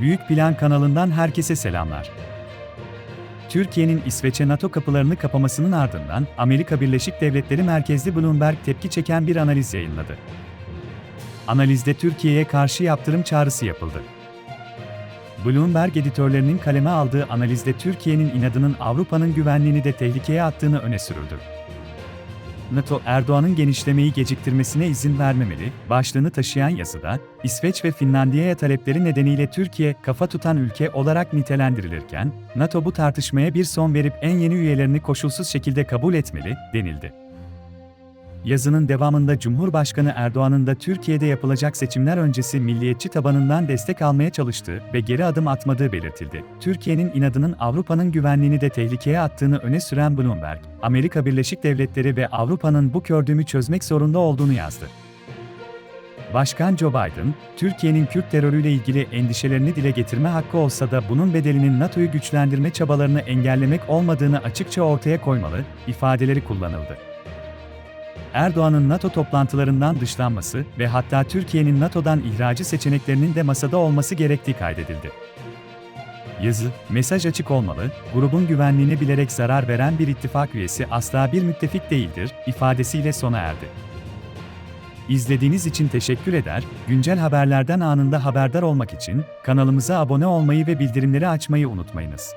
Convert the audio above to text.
Büyük Plan kanalından herkese selamlar. Türkiye'nin İsveç'e NATO kapılarını kapamasının ardından Amerika Birleşik Devletleri merkezli Bloomberg tepki çeken bir analiz yayınladı. Analizde Türkiye'ye karşı yaptırım çağrısı yapıldı. Bloomberg editörlerinin kaleme aldığı analizde Türkiye'nin inadının Avrupa'nın güvenliğini de tehlikeye attığını öne sürüldü. NATO, Erdoğan'ın genişlemeyi geciktirmesine izin vermemeli, başlığını taşıyan yazıda, İsveç ve Finlandiya'ya talepleri nedeniyle Türkiye, kafa tutan ülke olarak nitelendirilirken, NATO bu tartışmaya bir son verip en yeni üyelerini koşulsuz şekilde kabul etmeli, denildi. Yazının devamında Cumhurbaşkanı Erdoğan'ın da Türkiye'de yapılacak seçimler öncesi milliyetçi tabanından destek almaya çalıştığı ve geri adım atmadığı belirtildi. Türkiye'nin inadının Avrupa'nın güvenliğini de tehlikeye attığını öne süren Bloomberg, Amerika Birleşik Devletleri ve Avrupa'nın bu kördüğümü çözmek zorunda olduğunu yazdı. Başkan Joe Biden, Türkiye'nin Kürt terörüyle ilgili endişelerini dile getirme hakkı olsa da bunun bedelinin NATO'yu güçlendirme çabalarını engellemek olmadığını açıkça ortaya koymalı, ifadeleri kullanıldı. Erdoğan'ın NATO toplantılarından dışlanması ve hatta Türkiye'nin NATO'dan ihracı seçeneklerinin de masada olması gerektiği kaydedildi. Yazı, mesaj açık olmalı, grubun güvenliğine bilerek zarar veren bir ittifak üyesi asla bir müttefik değildir, ifadesiyle sona erdi. İzlediğiniz için teşekkür eder, güncel haberlerden anında haberdar olmak için kanalımıza abone olmayı ve bildirimleri açmayı unutmayınız.